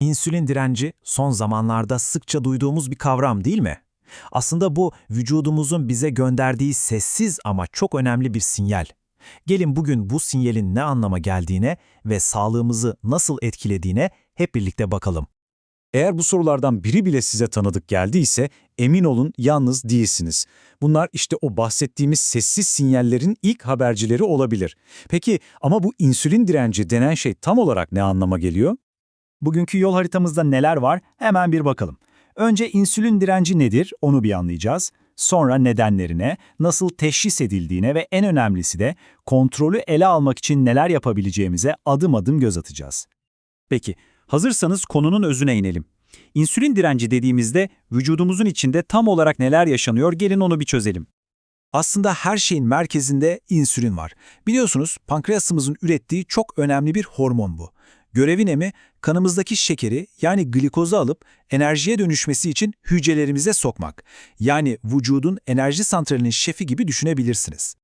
İnsülin direnci son zamanlarda sıkça duyduğumuz bir kavram değil mi? Aslında bu vücudumuzun bize gönderdiği sessiz ama çok önemli bir sinyal. Gelin bugün bu sinyalin ne anlama geldiğine ve sağlığımızı nasıl etkilediğine hep birlikte bakalım. Eğer bu sorulardan biri bile size tanıdık geldiyse emin olun yalnız değilsiniz. Bunlar işte o bahsettiğimiz sessiz sinyallerin ilk habercileri olabilir. Peki ama bu insülin direnci denen şey tam olarak ne anlama geliyor? Bugünkü yol haritamızda neler var hemen bir bakalım. Önce insülin direnci nedir onu bir anlayacağız. Sonra nedenlerine, nasıl teşhis edildiğine ve en önemlisi de kontrolü ele almak için neler yapabileceğimize adım adım göz atacağız. Peki, hazırsanız konunun özüne inelim. İnsülin direnci dediğimizde vücudumuzun içinde tam olarak neler yaşanıyor gelin onu bir çözelim. Aslında her şeyin merkezinde insülin var. Biliyorsunuz pankreasımızın ürettiği çok önemli bir hormon bu. Görevi ne mi? Kanımızdaki şekeri yani glikozu alıp enerjiye dönüşmesi için hücrelerimize sokmak. Yani vücudun enerji santralinin şefi gibi düşünebilirsiniz.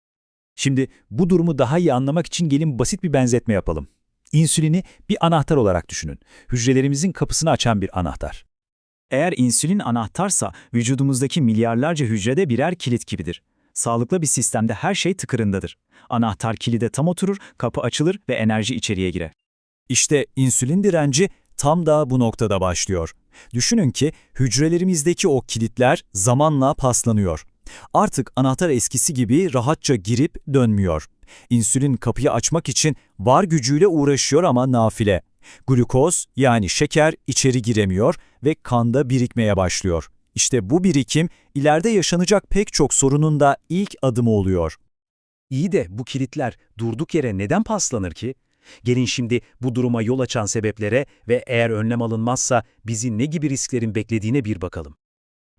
Şimdi bu durumu daha iyi anlamak için gelin basit bir benzetme yapalım. İnsülini bir anahtar olarak düşünün. Hücrelerimizin kapısını açan bir anahtar. Eğer insülin anahtarsa vücudumuzdaki milyarlarca hücrede birer kilit gibidir. Sağlıklı bir sistemde her şey tıkırındadır. Anahtar kilide tam oturur, kapı açılır ve enerji içeriye girer. İşte insülin direnci tam da bu noktada başlıyor. Düşünün ki hücrelerimizdeki o kilitler zamanla paslanıyor. Artık anahtar eskisi gibi rahatça girip dönmüyor. İnsülin kapıyı açmak için var gücüyle uğraşıyor ama nafile. Glukoz yani şeker içeri giremiyor ve kanda birikmeye başlıyor. İşte bu birikim ileride yaşanacak pek çok sorunun da ilk adımı oluyor. İyi de bu kilitler durduk yere neden paslanır ki? Gelin şimdi bu duruma yol açan sebeplere ve eğer önlem alınmazsa bizi ne gibi risklerin beklediğine bir bakalım.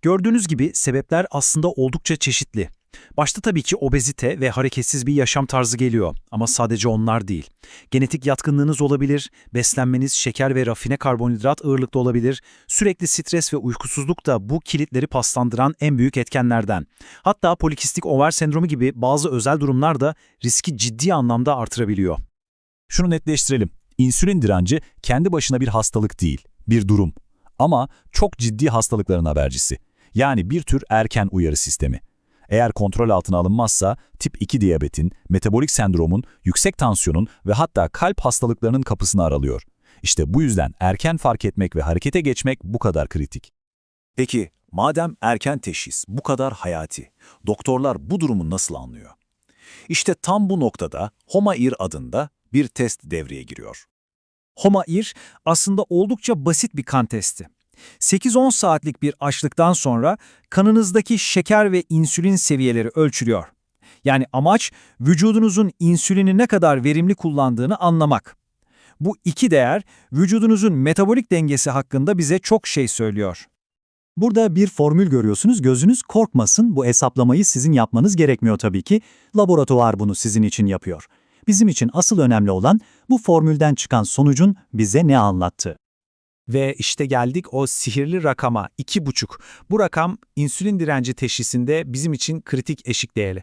Gördüğünüz gibi sebepler aslında oldukça çeşitli. Başta tabii ki obezite ve hareketsiz bir yaşam tarzı geliyor ama sadece onlar değil. Genetik yatkınlığınız olabilir, beslenmeniz şeker ve rafine karbonhidrat ağırlıklı olabilir, sürekli stres ve uykusuzluk da bu kilitleri paslandıran en büyük etkenlerden. Hatta polikistik over sendromu gibi bazı özel durumlar da riski ciddi anlamda artırabiliyor. Şunu netleştirelim. İnsülin direnci kendi başına bir hastalık değil, bir durum. Ama çok ciddi hastalıkların habercisi. Yani bir tür erken uyarı sistemi. Eğer kontrol altına alınmazsa tip 2 diyabetin, metabolik sendromun, yüksek tansiyonun ve hatta kalp hastalıklarının kapısını aralıyor. İşte bu yüzden erken fark etmek ve harekete geçmek bu kadar kritik. Peki madem erken teşhis bu kadar hayati, doktorlar bu durumu nasıl anlıyor? İşte tam bu noktada HOMA-IR adında bir test devreye giriyor. HOMA-IR aslında oldukça basit bir kan testi. 8-10 saatlik bir açlıktan sonra kanınızdaki şeker ve insülin seviyeleri ölçülüyor. Yani amaç vücudunuzun insülini ne kadar verimli kullandığını anlamak. Bu iki değer vücudunuzun metabolik dengesi hakkında bize çok şey söylüyor. Burada bir formül görüyorsunuz, gözünüz korkmasın. Bu hesaplamayı sizin yapmanız gerekmiyor tabii ki. Laboratuvar bunu sizin için yapıyor. Bizim için asıl önemli olan bu formülden çıkan sonucun bize ne anlattığı. Ve işte geldik o sihirli rakama 2,5. Bu rakam insülin direnci teşhisinde bizim için kritik eşik değeri.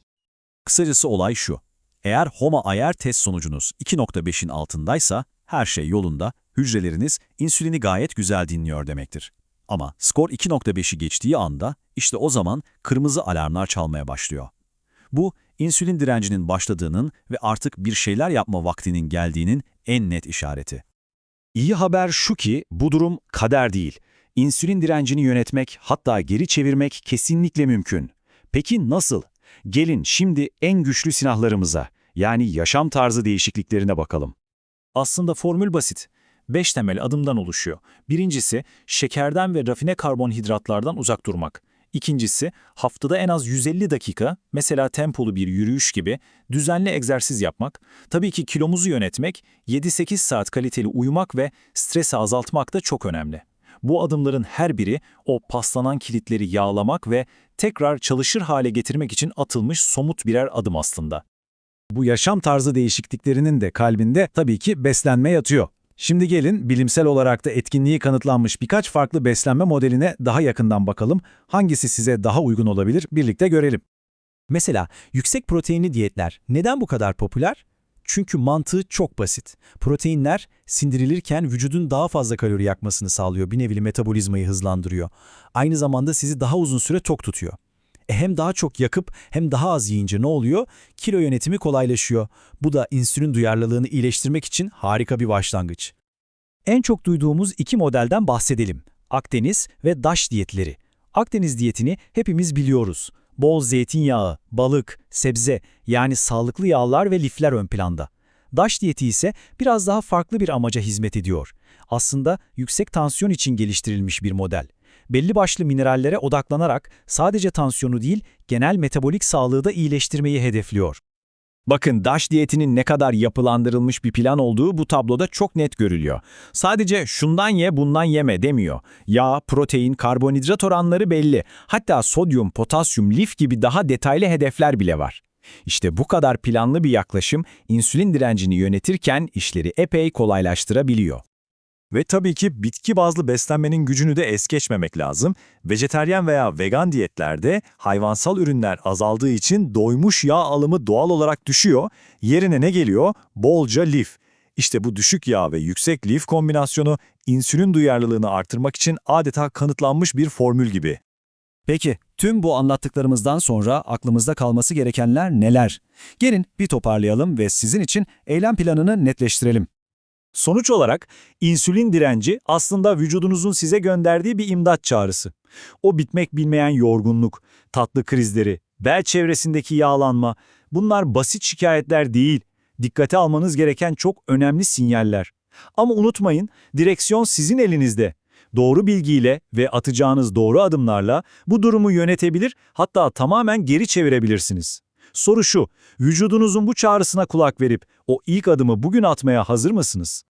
Kısacası olay şu. Eğer HOMA-IR test sonucunuz 2.5'in altındaysa her şey yolunda, hücreleriniz insülini gayet güzel dinliyor demektir. Ama skor 2.5'i geçtiği anda işte o zaman kırmızı alarmlar çalmaya başlıyor. Bu, insülin direncinin başladığının ve artık bir şeyler yapma vaktinin geldiğinin en net işareti. İyi haber şu ki bu durum kader değil. İnsülin direncini yönetmek hatta geri çevirmek kesinlikle mümkün. Peki nasıl? Gelin şimdi en güçlü silahlarımıza yani yaşam tarzı değişikliklerine bakalım. Aslında formül basit. 5 temel adımdan oluşuyor. Birincisi, şekerden ve rafine karbonhidratlardan uzak durmak. İkincisi, haftada en az 150 dakika, mesela tempolu bir yürüyüş gibi düzenli egzersiz yapmak. Tabii ki kilomuzu yönetmek, 7-8 saat kaliteli uyumak ve stresi azaltmak da çok önemli. Bu adımların her biri o paslanan kilitleri yağlamak ve tekrar çalışır hale getirmek için atılmış somut birer adım aslında. Bu yaşam tarzı değişikliklerinin de kalbinde tabii ki beslenme yatıyor. Şimdi gelin bilimsel olarak da etkinliği kanıtlanmış birkaç farklı beslenme modeline daha yakından bakalım. Hangisi size daha uygun olabilir birlikte görelim. Mesela yüksek proteinli diyetler neden bu kadar popüler? Çünkü mantığı çok basit. Proteinler sindirilirken vücudun daha fazla kalori yakmasını sağlıyor, bir nevi metabolizmayı hızlandırıyor. Aynı zamanda sizi daha uzun süre tok tutuyor. E hem daha çok yakıp hem daha az yiyince ne oluyor? Kilo yönetimi kolaylaşıyor. Bu da insülin duyarlılığını iyileştirmek için harika bir başlangıç. En çok duyduğumuz iki modelden bahsedelim. Akdeniz ve DAŞ diyetleri. Akdeniz diyetini hepimiz biliyoruz. Bol zeytinyağı, balık, sebze yani sağlıklı yağlar ve lifler ön planda. DAŞ diyeti ise biraz daha farklı bir amaca hizmet ediyor. Aslında yüksek tansiyon için geliştirilmiş bir model. Belli başlı minerallere odaklanarak sadece tansiyonu değil, genel metabolik sağlığı da iyileştirmeyi hedefliyor. Bakın DAŞ diyetinin ne kadar yapılandırılmış bir plan olduğu bu tabloda çok net görülüyor. Sadece şundan ye bundan yeme demiyor. Yağ, protein, karbonhidrat oranları belli. Hatta sodyum, potasyum, lif gibi daha detaylı hedefler bile var. İşte bu kadar planlı bir yaklaşım insülin direncini yönetirken işleri epey kolaylaştırabiliyor. Ve tabii ki bitki bazlı beslenmenin gücünü de es geçmemek lazım. Vejeteryan veya vegan diyetlerde hayvansal ürünler azaldığı için doymuş yağ alımı doğal olarak düşüyor. Yerine ne geliyor? Bolca lif. İşte bu düşük yağ ve yüksek lif kombinasyonu insülin duyarlılığını artırmak için adeta kanıtlanmış bir formül gibi. Peki, tüm bu anlattıklarımızdan sonra aklımızda kalması gerekenler neler? Gelin bir toparlayalım ve sizin için eylem planını netleştirelim. Sonuç olarak insülin direnci aslında vücudunuzun size gönderdiği bir imdat çağrısı. O bitmek bilmeyen yorgunluk, tatlı krizleri, bel çevresindeki yağlanma bunlar basit şikayetler değil. Dikkate almanız gereken çok önemli sinyaller. Ama unutmayın, direksiyon sizin elinizde. Doğru bilgiyle ve atacağınız doğru adımlarla bu durumu yönetebilir hatta tamamen geri çevirebilirsiniz. Soru şu, vücudunuzun bu çağrısına kulak verip o ilk adımı bugün atmaya hazır mısınız?